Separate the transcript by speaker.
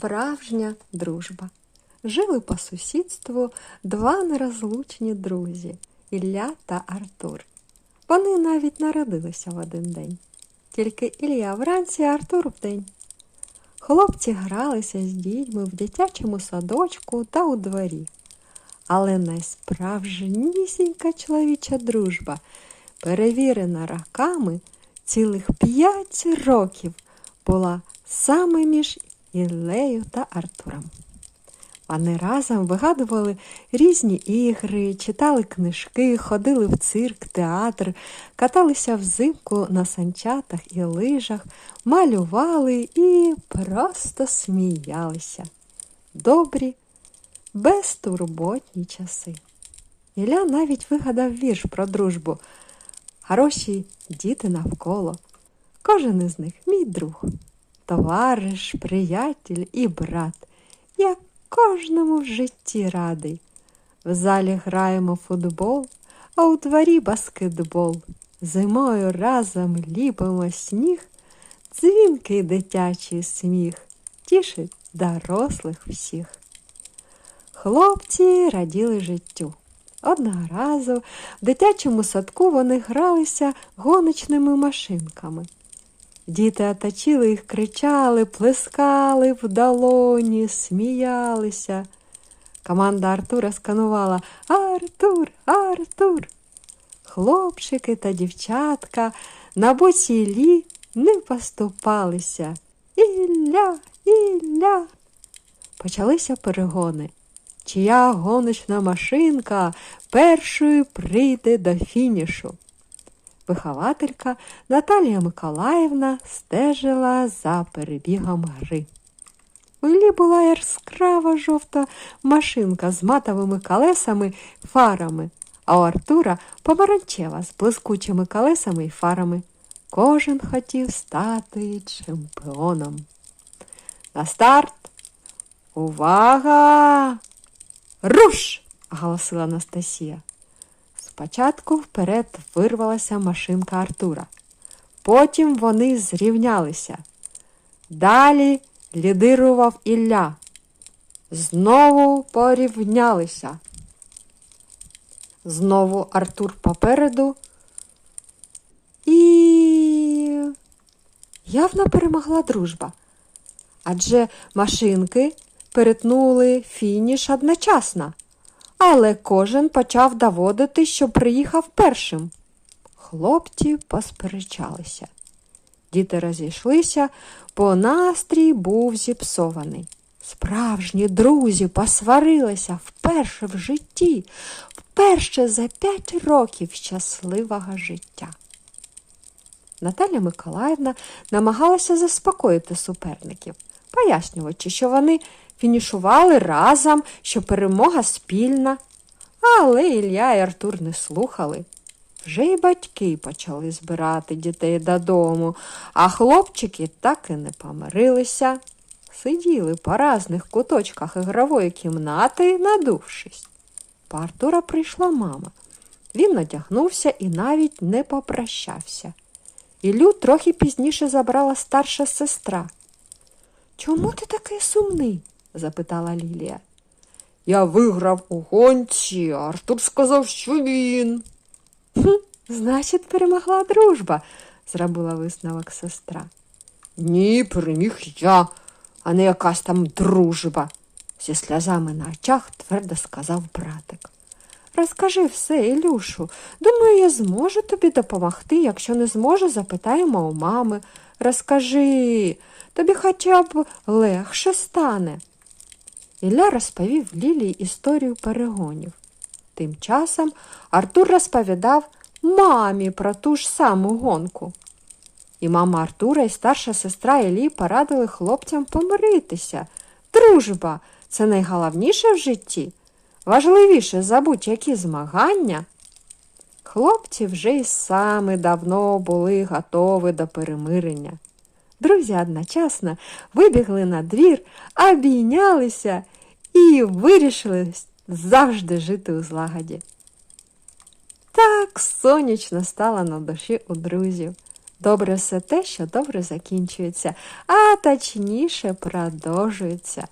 Speaker 1: справжня дружба. Жили по сусідству два нерозлучні друзі Ілля та Артур. Вони навіть народилися в один день. Тільки Ілля вранці, а Артур вдень. Хлопці гралися з дітьми в дитячому садочку та у дворі. Але найсправжнісінька чоловіча дружба, перевірена роками, цілих п'ять років була саме між Іллею та Артуром. Вони разом вигадували різні ігри, читали книжки, ходили в цирк, театр, каталися взимку на санчатах і лижах, малювали і просто сміялися. Добрі, безтурботні часи. Ілля навіть вигадав вірш про дружбу. Хороші діти навколо. Кожен із них мій друг, товариш, приятель і брат. Я кожному в житті радий. В залі граємо футбол, а у дворі баскетбол. Зимою разом ліпимо сніг, дзвінкий дитячий сміх, тішить дорослих всіх. Хлопці раділи життю. Одного разу в дитячому садку вони гралися гоночними машинками. Діти оточили їх, кричали, плескали в долоні, сміялися. Команда Артура сканувала Артур, Артур. Хлопчики та дівчатка на боці Іллі не поступалися. Ілля, Ілля. Почалися перегони. Чия гоночна машинка першою прийде до фінішу. Вихователька Наталія Миколаївна стежила за перебігом гри. У Іллі була яскрава жовта машинка з матовими колесами фарами, а у Артура помаранчева з блискучими колесами і фарами. Кожен хотів стати чемпіоном. На старт. Увага! Руш! оголосила Анастасія. Спочатку вперед вирвалася машинка Артура. Потім вони зрівнялися. Далі лідирував Ілля. Знову порівнялися. Знову Артур попереду. І явно перемогла дружба. Адже машинки перетнули фініш одночасно але кожен почав доводити, що приїхав першим. Хлопці посперечалися. Діти розійшлися, бо настрій був зіпсований. Справжні друзі посварилися вперше в житті, вперше за п'ять років щасливого життя. Наталя Миколаївна намагалася заспокоїти суперників, пояснюючи, що вони фінішували разом, що перемога спільна. Але Ілля і Артур не слухали. Вже й батьки почали збирати дітей додому, а хлопчики так і не помирилися. Сиділи по разних куточках ігрової кімнати, надувшись. По Артура прийшла мама. Він надягнувся і навіть не попрощався. Ілю трохи пізніше забрала старша сестра. Чому ти такий сумний? Запитала Лілія. Я виграв у гонці, Артур сказав, що він. «Хм, Значить, перемогла дружба, зробила висновок сестра. Ні, переміг я, а не якась там дружба, зі сльозами на очах твердо сказав братик. Розкажи все, Ілюшу. Думаю, я зможу тобі допомогти. Якщо не зможу, запитаємо у мами. Розкажи, тобі хоча б легше стане. Ілля розповів Лілії історію перегонів. Тим часом Артур розповідав мамі про ту ж саму гонку. І мама Артура і старша сестра Іллі порадили хлопцям помиритися. Дружба це найголовніше в житті. Важливіше за будь-які змагання. Хлопці вже й саме давно були готові до перемирення. Друзі одночасно вибігли на двір, обійнялися і вирішили завжди жити у злагоді. Так сонячно стало на душі у друзів. Добре все те, що добре закінчується, а точніше продовжується.